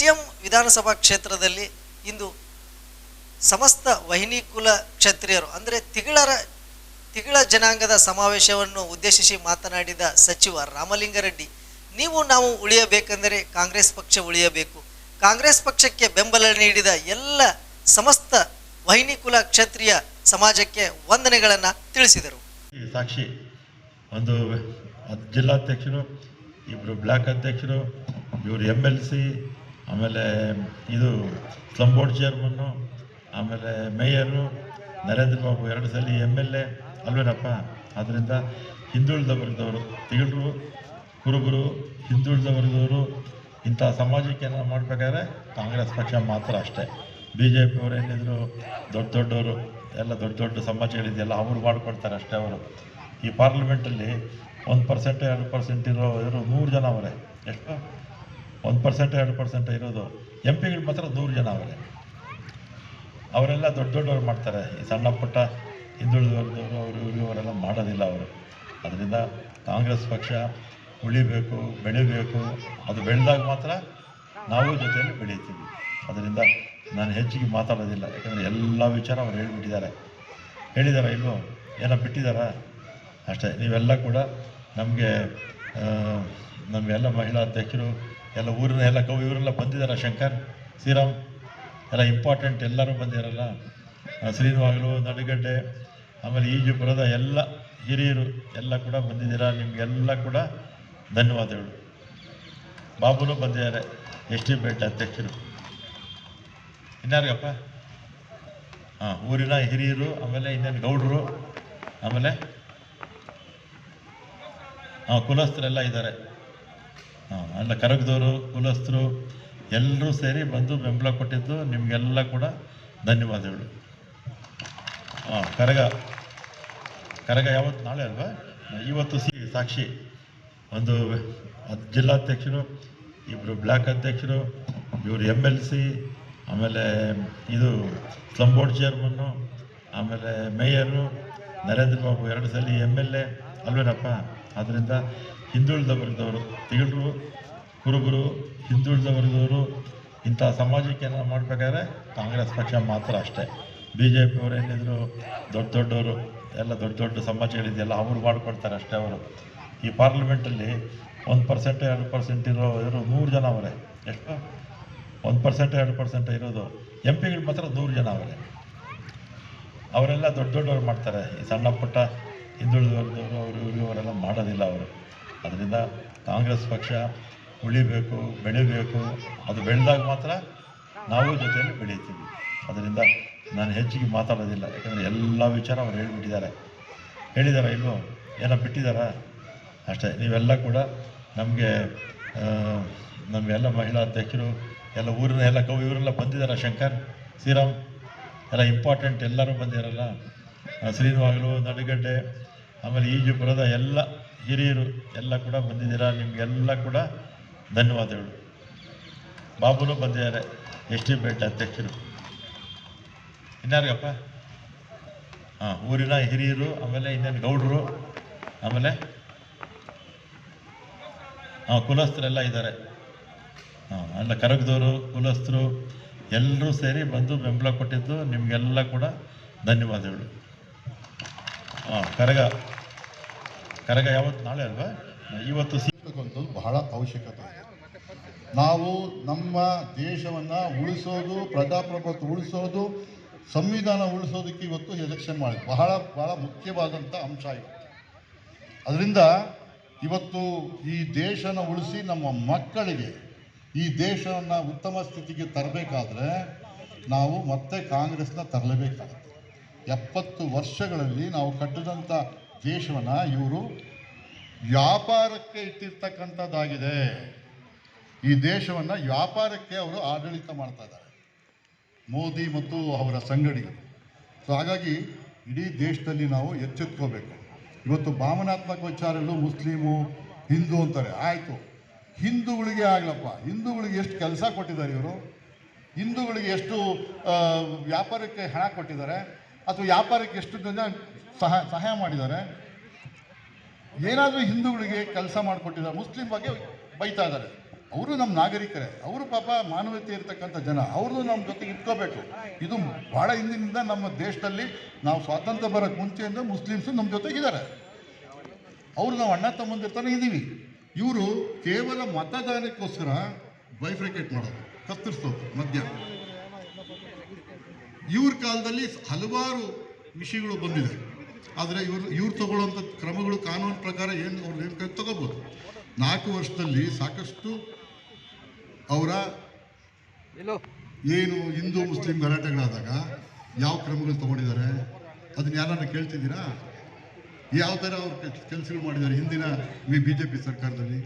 T M ವಿಧಾನಸಭಾ ಕ್ಷೇತ್ರದಲ್ಲಿ ಇಂದು ಸಮಸ್ತ ವಹಿನಿಕುಲ ಕ್ಷತ್ರಿಯರು, ಅಂದರೆ ತಿಗಳರ, ತಿಗಳ ಜನಾಂಗದ ಸಮಾವೇಶವನ್ನು ಉದ್ದೇಶಿಸಿ ಮಾತನಾಡಿದ ಸಚಿವ ರಾಮಲಿಂಗಾರೆಡ್ಡಿ, ನೀವು ನಾವು ಉಳಿಯಬೇಕೆಂದರೆ ಕಾಂಗ್ರೆಸ್ ಪಕ್ಷ ಉಳಿಯಬೇಕು. ಕಾಂಗ್ರೆಸ್ ಪಕ್ಷಕ್ಕೆ ಬೆಂಬಲ ನೀಡಿದ ಎಲ್ಲ ಸಮಸ್ತ ವಹಿನಿಕುಲ ಕ್ಷತ್ರಿಯ ಸಮಾಜಕ್ಕೆ ವಂದನೆಗಳನ್ನು ತಿಳಿಸಿದರು. ಸಾಕ್ಷಿ, ಒಂದು ಜಿಲ್ಲಾಧ್ಯಕ್ಷರು ಇಬ್ಬರು ಬ್ಲಾಕ್ ಅಧ್ಯಕ್ಷರು, ಇವರು ಎಂ ಎಲ್ ಸಿ ಆಮೇಲೆ ಇದು ಸ್ಲಮ್ ಬೋರ್ಡ್ ಚೇರ್ಮನ್ನು ಆಮೇಲೆ ಮೇಯರು ನರೇಂದ್ರ ಬಾಬು ಎರಡು ಸಲ ಎಂ ಎಲ್ ಎ ಅಲ್ವೇನಪ್ಪ? ಆದ್ದರಿಂದ ಹಿಂದುಳಿದ ವರ್ಗದವರು ತಿಳಿದ್ರು ಕುರುಬರು ಹಿಂದುಳಿದ ವರ್ಗದವರು ಇಂಥ ಸಮಾಜಕ್ಕೆ ಏನಾದ್ರು ಮಾಡಬೇಕಾದ್ರೆ ಕಾಂಗ್ರೆಸ್ ಪಕ್ಷ ಮಾತ್ರ ಅಷ್ಟೇ. ಬಿ ಜೆ ಪಿಯವರು ಏನಿದ್ರು ದೊಡ್ಡ ದೊಡ್ಡವರು, ಎಲ್ಲ ದೊಡ್ಡ ದೊಡ್ಡ ಸಮಾಜಗಳಿದೆಯಲ್ಲ, ಅವರು ಮಾಡಿಕೊಡ್ತಾರೆ ಅಷ್ಟೇ ಅವರು. ಈ ಪಾರ್ಲಿಮೆಂಟಲ್ಲಿ ಒಂದು ಪರ್ಸೆಂಟ್ ಎರಡು ಪರ್ಸೆಂಟ್ ಇರೋ ಇರೋ ನೂರು ಜನ ಅವರೇ, ಎಷ್ಟು? ಒಂದು ಪರ್ಸೆಂಟ್ ಎರಡು ಪರ್ಸೆಂಟ್ ಇರೋದು ಎಂ ಪಿಗಳು ಮಾತ್ರ ನೂರು ಜನ ಅವರೇ. ಅವರೆಲ್ಲ ದೊಡ್ಡ ದೊಡ್ಡವ್ರು ಮಾಡ್ತಾರೆ. ಈ ಸಣ್ಣ ಪುಟ್ಟ ಹಿಂದುಳಿದ ವರ್ಗದವರು ಅವರು, ಇವರು ಅವರೆಲ್ಲ ಮಾಡೋದಿಲ್ಲ ಅವರು. ಅದರಿಂದ ಕಾಂಗ್ರೆಸ್ ಪಕ್ಷ ಉಳಿಬೇಕು, ಬೆಳಿಬೇಕು. ಅದು ಬೆಳೆದಾಗ ಮಾತ್ರ ನಾವು ಜೊತೆಯಲ್ಲಿ ಬೆಳೀತೀವಿ. ಅದರಿಂದ ನಾನು ಹೆಚ್ಚಿಗೆ ಮಾತಾಡೋದಿಲ್ಲ. ಯಾಕಂದರೆ ಎಲ್ಲ ವಿಚಾರ ಅವ್ರು ಹೇಳಿಬಿಟ್ಟಿದ್ದಾರೆ. ಹೇಳಿದಾರ ಇಲ್ಲೋ ಏನೋ ಬಿಟ್ಟಿದ್ದಾರಾ ಅಷ್ಟೇ. ನೀವೆಲ್ಲ ಕೂಡ ನಮಗೆ ನಮಗೆಲ್ಲ ಮಹಿಳಾ ಅಧ್ಯಕ್ಷರು ಎಲ್ಲ ಊರಿನ ಎಲ್ಲ ಕವಿ ಇವರೆಲ್ಲ ಬಂದಿದ್ದಾರೆ, ಶಂಕರ್, ಶ್ರೀರಾಮ್, ಎಲ್ಲ ಇಂಪಾರ್ಟೆಂಟ್ ಎಲ್ಲರೂ ಬಂದಿರಲ್ಲ ಶ್ರೀನಿವಾಗಲು ನಡುಗಡ್ಡೆ, ಆಮೇಲೆ ಈಜುಪುರದ ಎಲ್ಲ ಹಿರಿಯರು ಎಲ್ಲ ಕೂಡ ಬಂದಿದ್ದೀರಾ? ನಿಮಗೆಲ್ಲ ಕೂಡ ಧನ್ಯವಾದಗಳು. ಬಾಬುನು ಬಂದಿದ್ದಾರೆ, ಎಸ್ ಟಿ ಬೆಟ್ಟ ಅಧ್ಯಕ್ಷರು. ಇನ್ಯಾರಿಗಪ್ಪ? ಹಾಂ ಊರಿನ ಹಿರಿಯರು, ಆಮೇಲೆ ಇನ್ನೇನು ಗೌಡರು, ಆಮೇಲೆ ಹಾಂ ಕುಲಸ್ಥರೆಲ್ಲ ಇದ್ದಾರೆ. ಎಲ್ಲ ಕರಗದವರು, ಕುಲಸ್ಥರು ಎಲ್ಲರೂ ಸೇರಿ ಬಂದು ಬೆಂಬಲ ಕೊಟ್ಟಿದ್ದು ನಿಮಗೆಲ್ಲ ಕೂಡ ಧನ್ಯವಾದಗಳು. ಹಾಂ ಕರಗ ಕರಗ ಯಾವತ್ತು ನಾಳೆ ಅಲ್ವಾ? ಇವತ್ತು ಸಿ ಸಾಕ್ಷಿ. ಒಂದು ಜಿಲ್ಲಾಧ್ಯಕ್ಷರು ಇಬ್ಬರು ಬ್ಲಾಕ್ ಅಧ್ಯಕ್ಷರು, ಇವರು ಎಂ ಎಲ್ ಸಿ ಆಮೇಲೆ ಇದು ಸ್ಲಮ್ ಬೋರ್ಡ್ ಚೇರ್ಮನ್ನು, ಆಮೇಲೆ ಮೇಯರು, ನರೇಂದ್ರ ಬಾಬು ಎರಡು ಸಲ ಎಂ ಎಲ್ ಎ ಅಲ್ವೇನಪ್ಪ? ಆದ್ದರಿಂದ ಹಿಂದುಳಿದ ವರ್ಗದವರು ತಿಗಳರು ಕುರುಬರು ಹಿಂದುಳಿದ ವರ್ಗದವರು ಇಂಥ ಸಮಾಜಕ್ಕೆ ಏನಾದ್ರು ಮಾಡಬೇಕಾದ್ರೆ ಕಾಂಗ್ರೆಸ್ ಪಕ್ಷ ಮಾತ್ರ ಅಷ್ಟೇ. ಬಿ ಜೆ ಪಿ ಅವ್ರು ಏನಿದ್ರು ದೊಡ್ಡ ದೊಡ್ಡವರು, ಎಲ್ಲ ದೊಡ್ಡ ದೊಡ್ಡ ಸಮಾಜಗಳಿದೆಯಲ್ಲ, ಅವರು ಮಾಡ್ಕೊಡ್ತಾರೆ ಅಷ್ಟೇ ಅವರು. ಈ ಪಾರ್ಲಿಮೆಂಟಲ್ಲಿ ಒಂದು ಪರ್ಸೆಂಟ್ ಎರಡು ಪರ್ಸೆಂಟ್ ಇರೋ ಇರೋ ನೂರು ಜನ ಅವರೇ, ಎಷ್ಟು? ಒಂದು ಪರ್ಸೆಂಟ್ ಎರಡು ಪರ್ಸೆಂಟ್ ಇರೋದು ಎಂ ಪಿಗಳು ಮಾತ್ರ ನೂರು ಜನ ಅವರೇ. ಅವರೆಲ್ಲ ದೊಡ್ಡ ದೊಡ್ಡವ್ರು ಮಾಡ್ತಾರೆ. ಈ ಸಣ್ಣ ಪುಟ್ಟ ಹಿಂದುಳಿದ ವರ್ಗದವರು ಅವರು, ಇವರು, ಇವರೆಲ್ಲ ಮಾಡೋದಿಲ್ಲ ಅವರು. ಅದರಿಂದ ಕಾಂಗ್ರೆಸ್ ಪಕ್ಷ ಉಳಿಬೇಕು, ಬೆಳಿಬೇಕು. ಅದು ಬೆಳೆದಾಗ ಮಾತ್ರ ನಾವು ಜೊತೆಯಲ್ಲಿ ಬೆಳೀತೀವಿ ಅದರಿಂದ ನಾನು ಹೆಚ್ಚಿಗೆ ಮಾತಾಡೋದಿಲ್ಲ. ಯಾಕಂದರೆ ಎಲ್ಲ ವಿಚಾರ ಅವ್ರು ಹೇಳಿಬಿಟ್ಟಿದ್ದಾರೆ. ಹೇಳಿದಾರ ಇಲ್ಲೋ ಏನೋ ಬಿಟ್ಟಿದ್ದಾರಾ ಅಷ್ಟೇ. ನೀವೆಲ್ಲ ಕೂಡ ನಮಗೆ ನಮಗೆಲ್ಲ ಮಹಿಳಾ ಅಧ್ಯಕ್ಷರು, ಎಲ್ಲ ಊರಿನ ಎಲ್ಲ ಕವಿ ಇವರೆಲ್ಲ ಬಂದಿದ್ದಾರೆ ಶಂಕರ್, ಶ್ರೀರಾಮ್? ಎಲ್ಲ ಇಂಪಾರ್ಟೆಂಟ್ ಎಲ್ಲರೂ ಬಂದಿರಲ್ಲ ಶ್ರೀನಿವಾಗಲು ನಡುಗಡ್ಡೆ ಆಮೇಲೆ ಈಜುಪುರದ ಎಲ್ಲ ಹಿರಿಯರು ಎಲ್ಲ ಕೂಡ ಬಂದಿದ್ದೀರಾ? ನಿಮಗೆಲ್ಲ ಕೂಡ ಧನ್ಯವಾದಗಳು. ಬಾಬುನು ಬಂದಿದ್ದಾರೆ, ಎಸ್ ಟಿ ಬೆಟ್ ಅಧ್ಯಕ್ಷರು. ಇನ್ಯಾರಿಗಪ್ಪ? ಹಾಂ, ಊರಿನ ಹಿರಿಯರು, ಆಮೇಲೆ ಇನ್ನೇನು ಗೌಡರು, ಆಮೇಲೆ ಹಾಂ, ಕುಲಸ್ಥರೆಲ್ಲ ಇದ್ದಾರೆ. ಹಾಂ ಎಲ್ಲ ಕರಗದವರು, ಕುಲಸ್ಥರು ಎಲ್ಲರೂ ಸೇರಿ ಬಂದು ಬೆಂಬಲ ಕೊಟ್ಟಿದ್ದು ನಿಮಗೆಲ್ಲ ಕೂಡ ಧನ್ಯವಾದಗಳು. ಹಾಂ ಕರಗ. ಕರಗ ಯಾವತ್ತು? ನಾಳೆ ಅಲ್ವಾ? ಇವತ್ತು ಸಿಕ್ಕಂತದ್ದು ಬಹಳ ಅವಶ್ಯಕತೆ. ನಾವು ನಮ್ಮ ದೇಶವನ್ನು ಉಳಿಸೋದು, ಪ್ರಜಾಪ್ರಭುತ್ವ ಉಳಿಸೋದು, ಸಂವಿಧಾನ ಉಳಿಸೋದಕ್ಕೆ ಇವತ್ತು ಎಲೆಕ್ಷನ್ ಮಾಡಿ ಬಹಳ ಬಹಳ ಮುಖ್ಯವಾದಂಥ ಅಂಶ ಇವತ್ತು ಅದರಿಂದ ಇವತ್ತು ಈ ದೇಶನ ಉಳಿಸಿ ನಮ್ಮ ಮಕ್ಕಳಿಗೆ ಈ ದೇಶವನ್ನು ಉತ್ತಮ ಸ್ಥಿತಿಗೆ ತರಬೇಕಾದ್ರೆ ನಾವು ಮತ್ತೆ ಕಾಂಗ್ರೆಸ್ನ ತರಲೇಬೇಕಾಗುತ್ತೆ. ಎಪ್ಪತ್ತು ವರ್ಷಗಳಲ್ಲಿ ನಾವು ಕಟ್ಟಿದಂಥ ದೇಶವನ್ನು ಇವರು ವ್ಯಾಪಾರಕ್ಕೆ ಇಟ್ಟಿರ್ತಕ್ಕಂಥದ್ದಾಗಿದೆ. ಈ ದೇಶವನ್ನು ವ್ಯಾಪಾರಕ್ಕೆ ಅವರು ಆಡಳಿತ ಮಾಡ್ತಾ ಇದ್ದಾರೆ. ಮೋದಿ ಮತ್ತು ಅವರ ಸಂಗಡಿಗರು. ಸೊ ಹಾಗಾಗಿ ಇಡೀ ದೇಶದಲ್ಲಿ ನಾವು ಎಚ್ಚೆತ್ಕೋಬೇಕು. ಇವತ್ತು ಭಾವನಾತ್ಮಕ ವಿಚಾರಗಳು ಮುಸ್ಲಿಮು, ಹಿಂದೂ ಅಂತಾರೆ. ಆಯಿತು. ಹಿಂದೂಗಳಿಗೆ ಆಗ್ಲಪ್ಪ. ಹಿಂದೂಗಳಿಗೆ ಎಷ್ಟು ಕೆಲಸ ಕೊಟ್ಟಿದ್ದಾರೆ ಇವರು? ಹಿಂದೂಗಳಿಗೆ ಎಷ್ಟು ವ್ಯಾಪಾರಕ್ಕೆ ಹಣ ಕೊಟ್ಟಿದ್ದಾರೆ? ಅಥವಾ ವ್ಯಾಪಾರಕ್ಕೆ ಎಷ್ಟು ಜನ ಸಹ, ಸಹಾಯ ಮಾಡಿದ್ದಾರೆ. ಏನಾದರೂ ಹಿಂದೂಗಳಿಗೆ ಕೆಲಸ ಮಾಡಿಕೊಟ್ಟಿದ್ದಾರೆ, ಮುಸ್ಲಿಂ ಬಗ್ಗೆ ಬೈತಾ ಇದ್ದಾರೆ. ಅವರು ನಮ್ಮ ನಾಗರಿಕರೇ, ಅವರು ಪಾಪ ಮಾನವೀಯತೆ ಇರತಕ್ಕಂಥ ಜನ, ಅವ್ರದ್ದು ನಮ್ಮ ಜೊತೆಗೆ ಇಟ್ಕೋಬೇಕು. ಇದು ಭಾಳ ಹಿಂದಿನಿಂದ ನಮ್ಮ ದೇಶದಲ್ಲಿ ನಾವು ಸ್ವಾತಂತ್ರ್ಯ ಬರೋಕ್ಕೆ ಮುಂಚೆಯಿಂದ ಮುಸ್ಲಿಮ್ಸು ನಮ್ಮ ಜೊತೆಗಿದ್ದಾರೆ ಅವರು ನಾವು ಅಣ್ಣ ತಮ್ಮಂದಿರ್ತಾನೆ ಇದ್ದೀವಿ. ಇವರು ಕೇವಲ ಮತದಾನಕ್ಕೋಸ್ಕರ ಬೈಫ್ರಿಕೇಟ್ ಮಾಡೋದು, ಕತ್ತರಿಸೋದು ಮಧ್ಯ. ಇವ್ರ ಕಾಲದಲ್ಲಿ ಹಲವಾರು ವಿಷಯಗಳು ಬಂದಿದೆ. ಆದರೆ ಇವರು ಇವ್ರು ತಗೊಳ್ಳುವಂಥ ಕ್ರಮಗಳು ಕಾನೂನು ಪ್ರಕಾರ ಏನು ಅವ್ರು ಏನು ಕೈ ತಗೋಬೋದು. ನಾಲ್ಕು ವರ್ಷದಲ್ಲಿ ಸಾಕಷ್ಟು ಅವರ ಏನು ಹಿಂದೂ ಮುಸ್ಲಿಂ ಗಲಾಟೆಗಳಾದಾಗ ಯಾವ ಕ್ರಮಗಳು ತಗೊಂಡಿದ್ದಾರೆ? ಅದನ್ನ ಯಾರನ್ನ ಕೇಳ್ತಿದ್ದೀರಾ? ಯಾವ ಥರ ಅವ್ರು ಕೆಲಸಗಳು ಮಾಡಿದ್ದಾರೆ ಹಿಂದಿನ ಬಿ ಜೆ ಪಿ ಸರ್ಕಾರದಲ್ಲಿ?